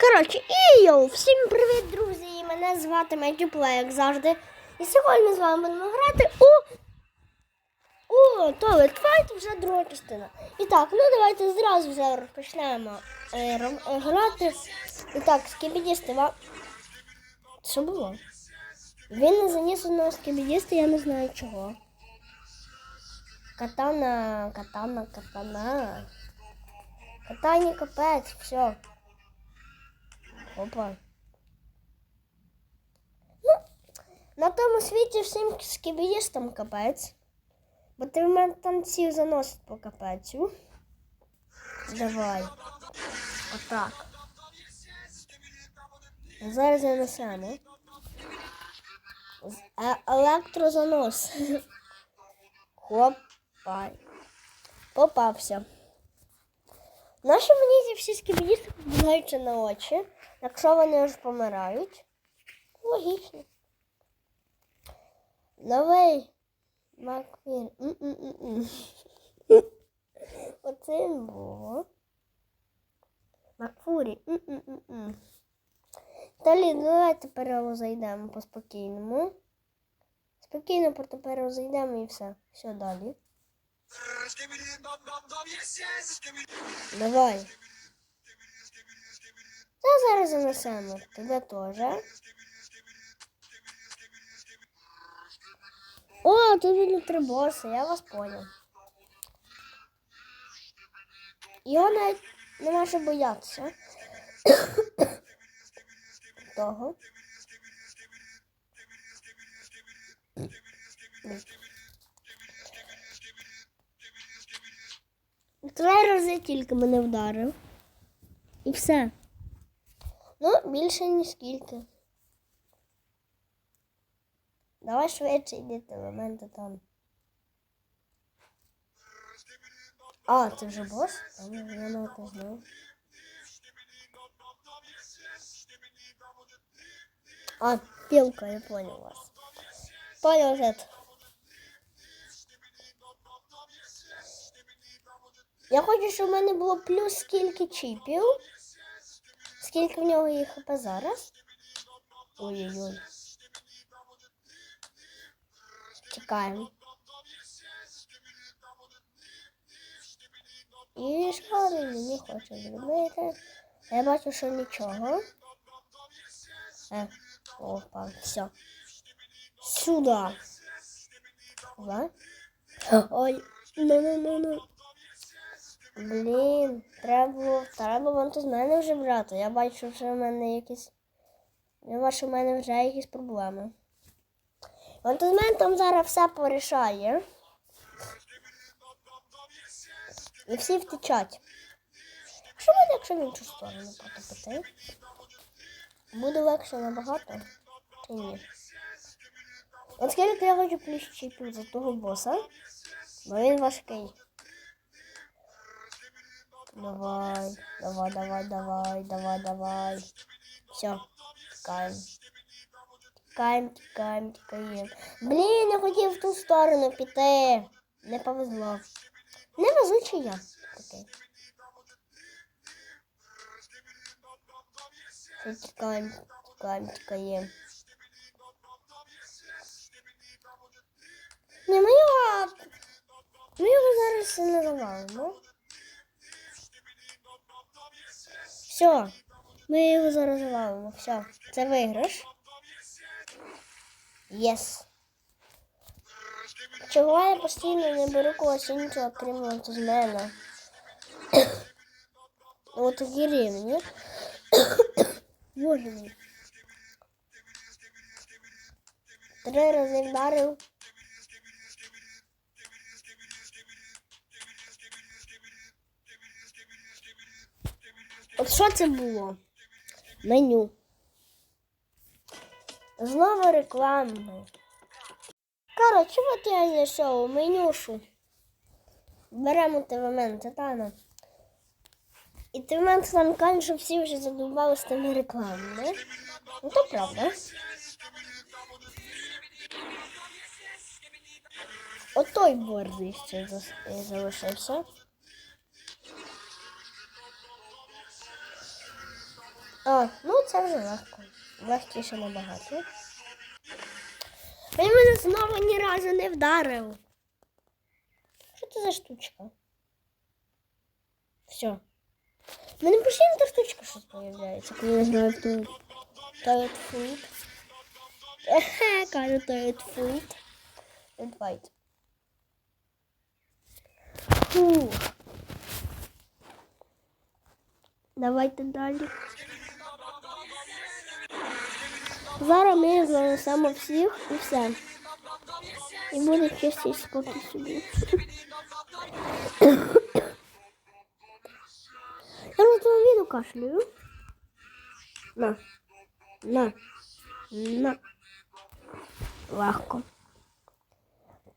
Коротше, і йоу, всім привіт, друзі! Мене звати Медюплей, як завжди. І сьогодні ми з вами будемо грати у. У Toilet Fight вже друга частина. І так, ну давайте зразу вже почнемо е, е, грати. І так, скібідісти вам. Що було? Він не заніс одного скібідіста, я не знаю чого. Катана, катана, катана. Катані капець, все. Опа. Ну, на тому світі всім скібіїстам капець. Бо ти в мене там всіх заносить по капецю. Давай. Отак. Зараз занесемо. Електрозанос. Хопай. Попався. Наші мені ці всі скібідісти попадаються на очі, якщо вони вже помирають. Логічно. Новий Маквін. Оце було. Макфурі. Далі давайте перезайдемо по спокійному. Спокійно тепер зайдемо і все. Все далі. Давай. Та зараз занесемо. Тебе теж. О, тут буде три боси, я вас понял. Його навіть нема що боятися. Того. Три рази тільки мене вдарив. І все. Ну, більше ніж скільки. Давай швидше йдіть елементи там. А, це вже бос? Ні, Я не знаю. А, пилка, я понял вас. Понял вже. Я хочу, щоб в мене було плюс скільки чіпів. Скільки в нього є хп зараз? Ой-ой-ой. Чекаємо. І він не хоче зробити? Я бачу, що нічого. Е, опа, все. Сюда. Ой, ну-ну-ну-ну. Блін, треба треба вон з мене вже брати. Я бачу, що вже в мене якісь. Я бачу, що в мене вже якісь проблеми. Вон з мене там зараз все порішає. І всі втечать. Що буде, якщо в іншу сторону потопити? Буде легше набагато? Чи ні? От я хочу чіпів за того боса, бо він важкий. Давай, давай, давай, давай, давай, давай. Все, тікаємо. Тікаємо, тікаємо, тікаємо. Блін, я хотів в ту сторону піти. Не повезло. Невезучий я. Все, тікаємо, тікаємо, тікаємо. Не, ми його... Ми його зараз не завалимо. Все, ми його зараз завалимо. Все, це виграш. Єс. Чого я постійно не беру когось іншого, крім от з мене? От такі. Боже мій. Три рази вдарив. От що це було? Меню. Знову реклама. Коротше, от я знайшов менюшу. Беремо ТВМен Титана. І ТВМен Титан каже, що всі вже задовбали з тими рекламами. Ну то правда. Отой борзий ще залишився. А, ну це вже легко. Легкіше набагато. Він мене знову ні разу не вдарив. Що це за штучка? Все. В мене постійно та штучка щось появляється, коли я в ту Toilet. Ехе, кажу Toilet Food. Invite. Фух. Давайте далі. Зараз ми занесемо всіх і все. І буде чистий спокій собі. Я на твою відео кашлюю. На. На. На. Легко.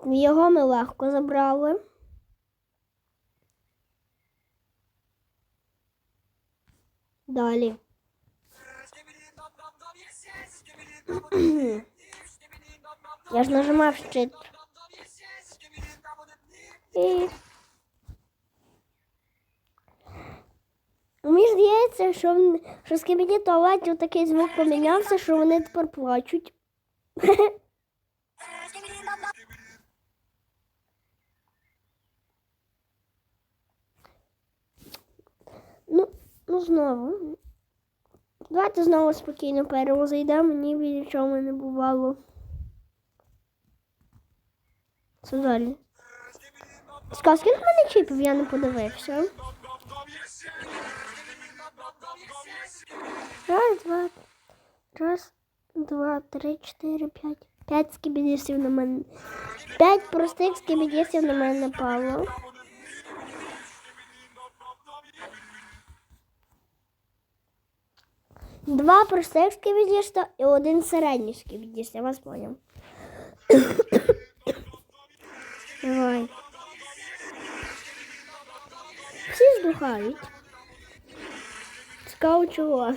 Його ми легко забрали. Далі. Я ж нажимав щит. І... Мені здається, що, що з кабінету туалетів такий звук помінявся, що вони тепер плачуть. Ну, ну знову. Давайте знову спокійно перезайдемо, ніби нічого не бувало. Це далі. Скажи, скільки в мене чіпів, я не подивився. Раз, два, раз, два, три, чотири, п'ять. П'ять скібідісів на мене. П'ять простих скібідісів на мене напало. Два простих скібідіста і один середній скібідіст, я вас поняв. Давай. Всі здухають. Цікаво чого.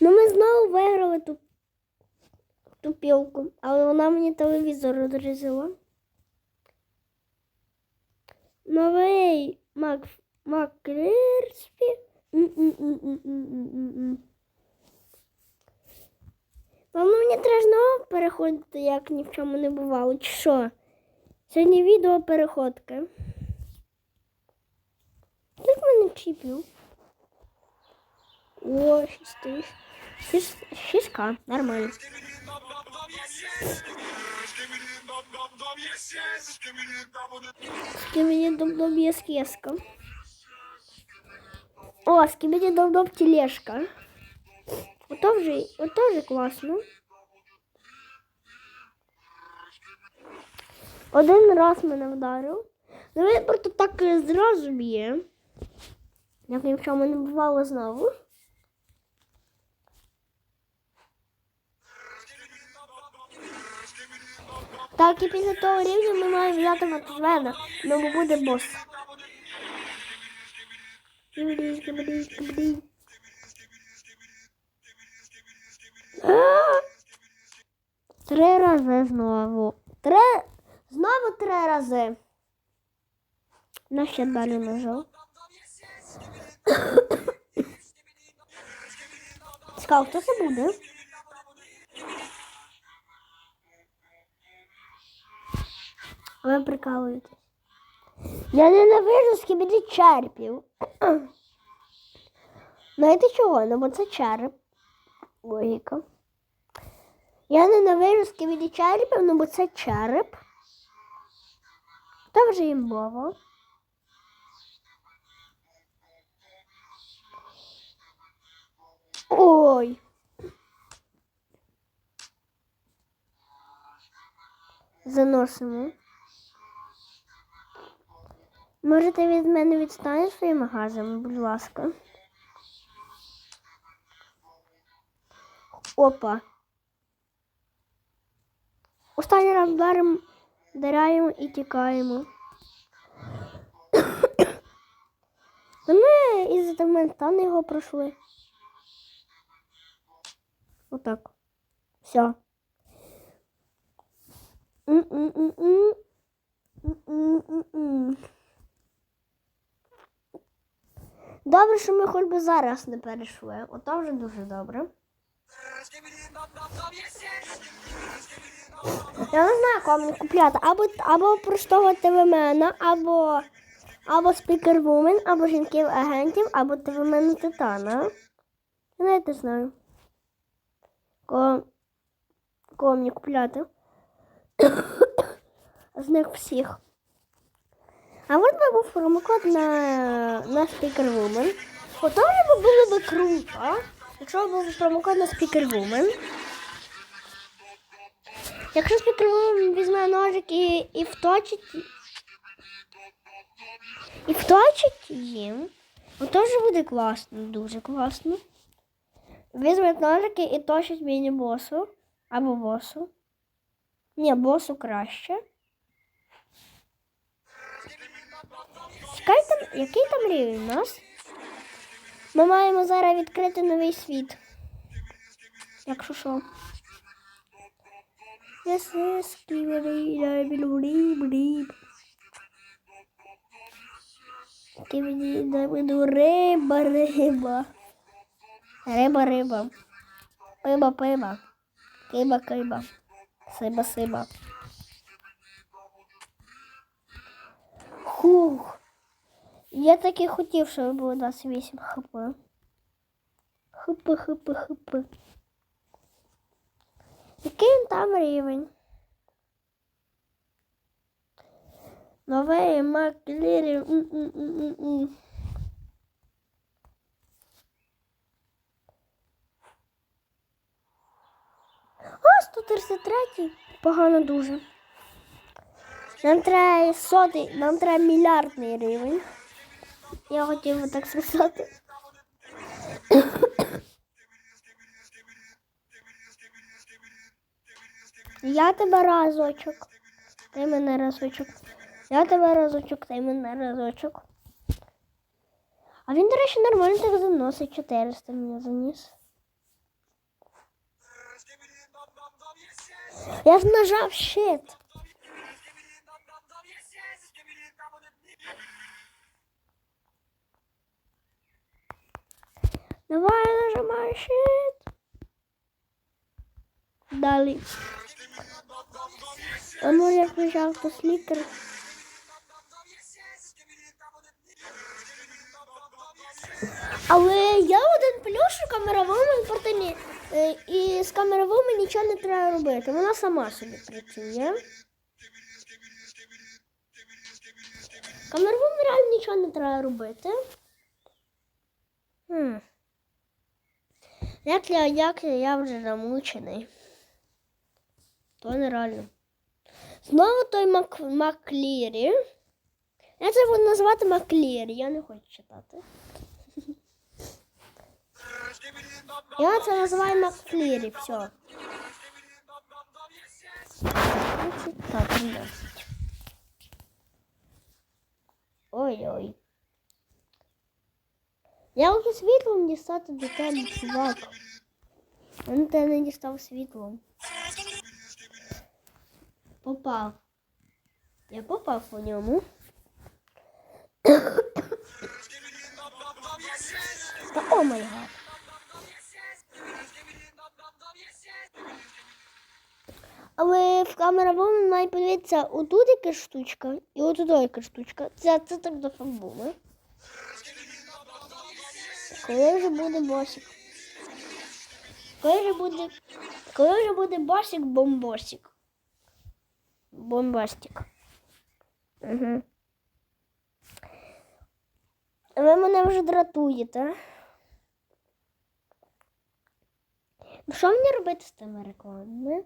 Ну ми знову виграли ту, ту пілку, але вона мені телевізор розрізала. Новий Мак Макрерспі. М-м-м-м-м-м-м. Мені треба переходити, як ні в чому не бувало, чи що? Сьогодні відео переходки. Як мене чіпів? О, шість тисяч. Шістка, нормально. Скільки Скибиди дом є скеска. О, скибиди дом дом тележка. Ото вже, ото вже класно. Один раз мене вдарив. Ну він просто так зразу б'є. Як ні в чому не бувало знову. Так, і після того рівня ми маємо взяти Матвена, бо буде бос. Три рази знову. Три. Знову три рази. На ще далі нажав. Цікаво, хто це буде? Ви прикалуєтесь. Я ненавижу скибіді черепів. Знаєте чого? Ну бо це череп. Логіка. Я ненавижу скибіді черепів, ну бо це череп. Та вже імбово. Ой. Заносимо. Може, ти від мене відстанеш своїми газами, будь ласка. Опа. Останній раз вдаримо, вдаряємо і тікаємо. Та ми із Дементана його пройшли. Отак. Все. М-м-м-м. М-м-м-м. Добре, що ми хоч би зараз не перейшли. Ото вже дуже добре. Я не знаю, кого мені купляти. Або, або простого ТВМена, або, або спікервумен, або жінків агентів, або ТВМена Титана. Я навіть не знаю. Кого, кого мені купляти. З них всіх. А би був промокод на, на спікервумен. Ото вже було би круто, якщо був промокод на спікервумен. Якщо спікервумен візьме ножик і, і вточить. І вточить їм, ото вже буде класно, дуже класно. Візьме ножики і точить міні-босу. Або босу. Ні, босу краще. Чекай там, який там рівень у нас? Ми маємо зараз відкрити новий світ. Якщо що. Yes, yes. Риба, риба. Риба, риба. Пиба, пиба. Киба, киба. Сиба, сиба. Хух. Я так і хотів, щоб було 28 хп. Хп, хп, хп. Який там рівень? Новий Маклірі. М-м-м-м-м. О, 133. Погано дуже. Нам треба сотий, нам треба мільярдний рівень. Я хотів так сказати. Я тебе разочок. Ти мене разочок. Я тебе разочок, ти мене разочок. А він, до речі, нормально так заносить 400 мені заніс. Я ж нажав щит. Давай нажимай щит. Далі. А може я включав хтось лікар? Але я один плюс, камеровому порталі. І з камеровими нічого не треба робити. Вона сама собі працює. Камеровому реально нічого не треба робити. Хм. Як я, як я, я вже замучений. То нереально. Знову той Мак, Маклірі. Я це буду називати Маклірі, я не хочу читати. Я це називаю Маклірі, все. Так, 13. Ой-ой. Я хочу світлом дістати до тебе, чувак. Він тебе не дістав світлом. Попав. Я попав по ньому. Та о май гад. Але в камеровому має подивитися отут яка штучка і отут яка штучка. Це, це так до фамбуми. Коли вже буде босик? Коли вже буде. Коли вже буде босик бомбосик? Бомбастик. Угу. Ви мене вже дратуєте. Ну що мені робити з тими рекламами?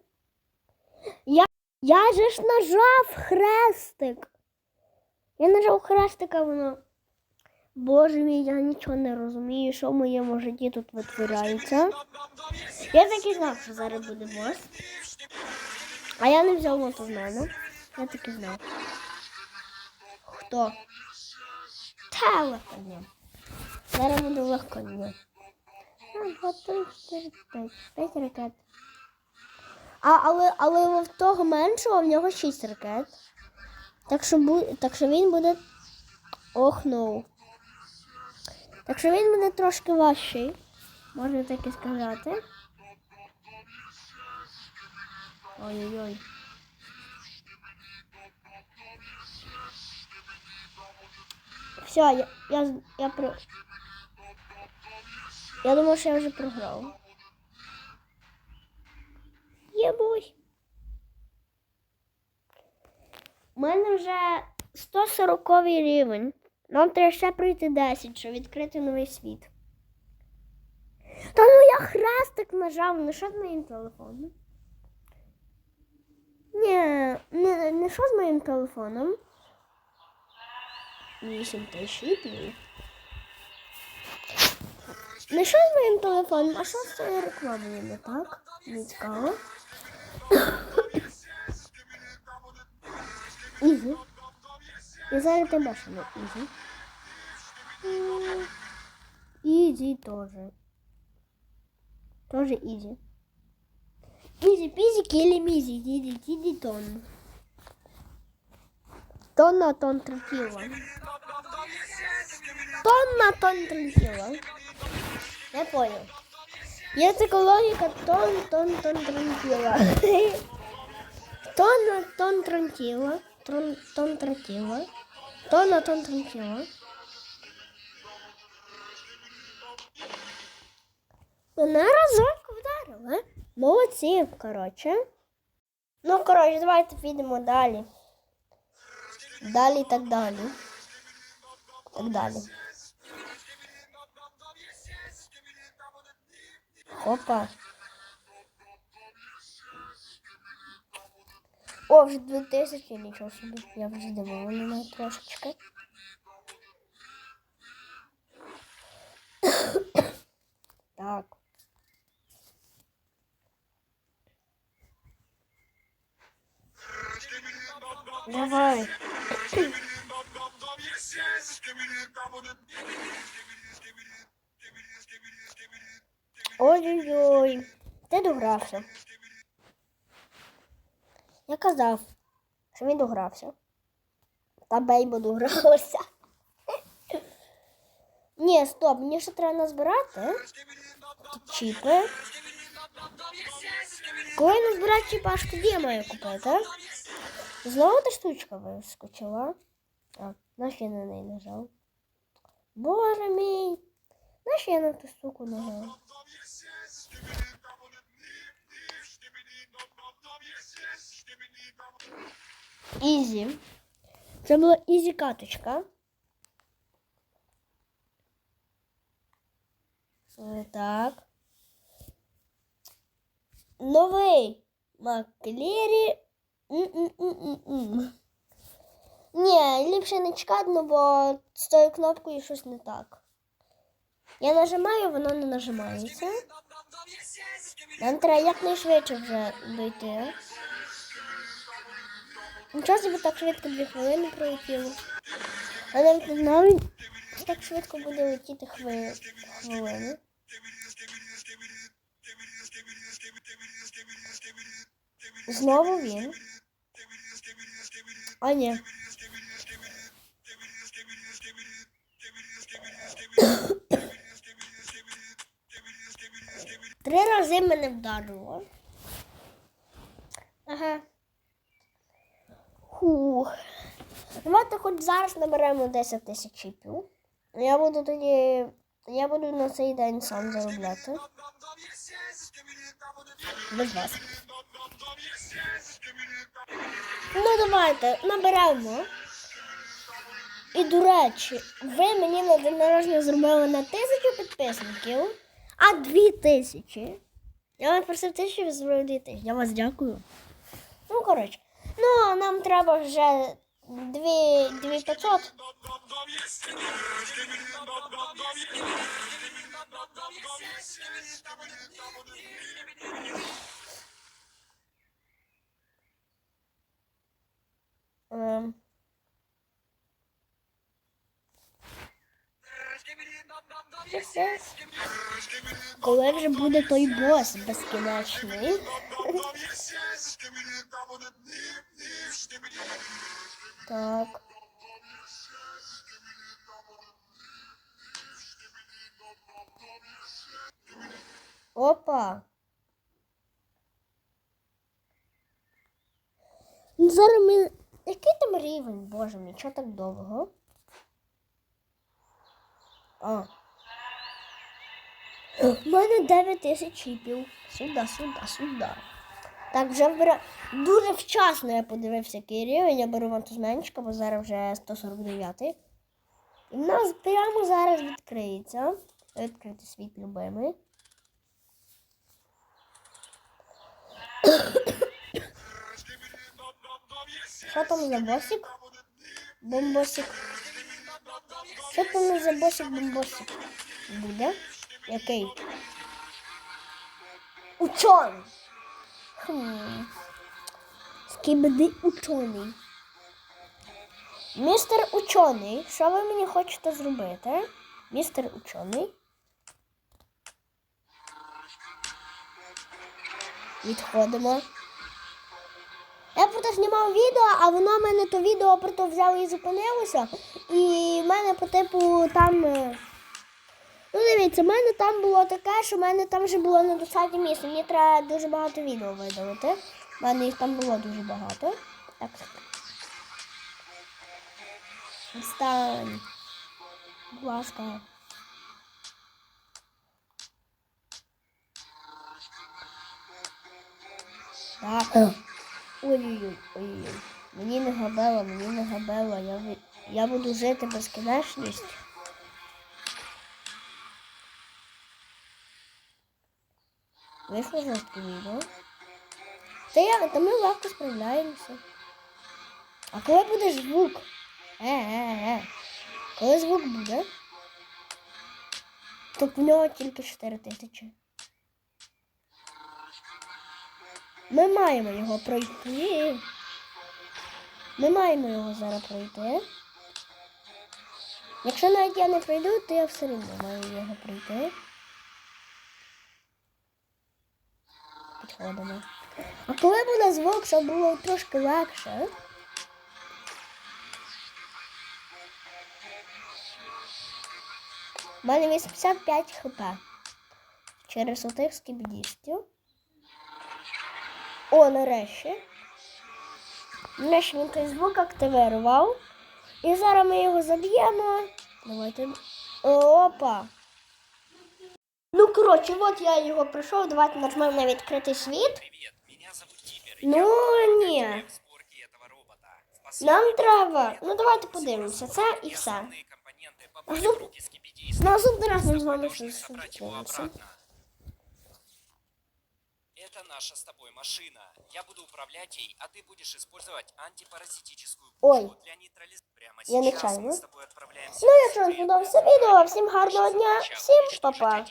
Я, я же ж нажав хрестик. Я нажав хрестик, а воно. Боже мій, я нічого не розумію, що в моєму житті тут витворяється. Я так і знав, що зараз буде бос. А я не взяв моту з мене. Я так і знав. Хто? Та. Зараз буде легко чотири, п'ять. Ракет. А, але, але в того меншого в нього шість ракет. Так що, так що він буде. Ох. Так що він мене трошки важчий, можна так і сказати. Ой-ой-ой. Все, я, я, я про. Я думав, що я вже програв. Єбусь. У мене вже 140 рівень. Нам треба ще пройти 10, щоб відкрити новий світ. Та ну я хрестик нажав, ну що з моїм телефоном? Ні, не, не що з моїм телефоном. 8 тисяч днів. Не що з моїм телефоном, а що з цією рекламою не так? Не цікаво. І зараз тебе ще не ізі. М, Ізі теж. Тоже ізі. Ізі, пізі, кілі, мізі, діді, діді, тон. Тон на тон третіла. Тон на тон третіла. Не понял. Є така логіка тон, тон, тон, третіла. Тон на тон третіла. Тон, тон третіла. Тон на тон третіла. Мене разок вдарили. Молодці, коротше. Ну, коротше, давайте підемо далі. Далі так далі. Так далі. Опа. О, вже 2000, нічого собі. Я вже навіть трошечки. Так. Давай. Ой-ой-ой. Ти догрався. Я казав, що він догрався. Та бейбо догралася. Ні, стоп, мені ще треба назбирати. Чіпи. Коли я назбираю чіпи, аж тоді я маю купити. Знову та штучка вискочила. А, наш я на неї нажав. Боже мій. Наш я на ту штуку нажав. Ізі. Це була ізі каточка. Е, Так. Новий Маклері. М-м-м-м-м. Ні, ліпше не чекати, ну, бо з тою кнопкою щось не так. Я нажимаю, воно не нажимається. Нам треба якнайшвидше вже дойти. Нічого собі так швидко дві хвилини пролетіло. Я навіть не знаю, що так швидко буде летіти хви... хвилини. Знову він. А ні. Три рази мене вдарило. Ага. Хух. Давайте хоч зараз наберемо 10 тисяч чіпів. Я буду тоді. Я буду на цей день сам заробляти. Без вас. Ну давайте, наберемо. І, до речі, ви мені на день народження зробили не тисячу підписників, а дві тисячі. Я вас просив тисячу, ви зробили дві тисячі. Я вас дякую. Ну, коротше. Ну, нам треба вже дві, дві 500. Ем. Коли вже буде той бос безкінечний? Так. Опа. Ну, зараз ми... Який там рівень, боже мій, чого так довго? А. У мене 9 тисяч чіпів. Сюди, сюди, сюди. Так, вже вбира... дуже вчасно я подивився, який рівень. Я беру вантузменчика, бо зараз вже 149. І в нас прямо зараз відкриється. Відкрити світ любимий. Що там за босик? Бомбосик. Що там за босик бомбосик? Буде? Який? Учений. Хм. Скибиди учений. Містер учений, що ви мені хочете зробити? Містер учений. Відходимо. Я просто знімав відео, а воно в мене то відео просто взяло і зупинилося. І в мене по типу там. Е, дивіться, в мене там було таке, що в мене там вже було недостатньо місця. Мені треба дуже багато відео видалити. У мене їх там було дуже багато. Так. Відстань. Будь ласка. Так. Ой-ой-ой, ой-ой. Мені не габело, мені не габело. Я, я буду жити безкінечність. Вийшло жорстке відео. Та я, та ми легко справляємося. А коли буде звук? Е, е, е. Коли звук буде? То в нього тільки 4 тисячі. Ми маємо його пройти. Ми маємо його зараз пройти. Якщо навіть я не пройду, то я все одно маю його пройти. Підходимо. А коли буде звук, щоб було трошки легше. У мене 85 хп. Через отих скібдістів. О, нарешті. Нарешті він той звук активував. І зараз ми його заб'ємо. Давайте. Опа. Ну, коротше, от я його пройшов. Давайте нажмемо на відкритий світ. Привет, меня зовут Тибер. Ну, ні. Я в сборке этого робота. В Нам последние треба. годы Ну, давайте подивимося. Це і и все. основные компоненты попали Ну, в руки скибидиста. Наступний раз ми з вами Должны щось собрать его зустрінемося. обратно. Это наша с тобой машина. Я буду управлять ей, а ты будешь использовать антипаразитическую Ой. пушку для нейтрализации. Прямо Я сейчас нечаянно. мы с тобой отправляемся Ну, в якщо вам секрет. сподобався відео, всім гарного дня, всім па-па.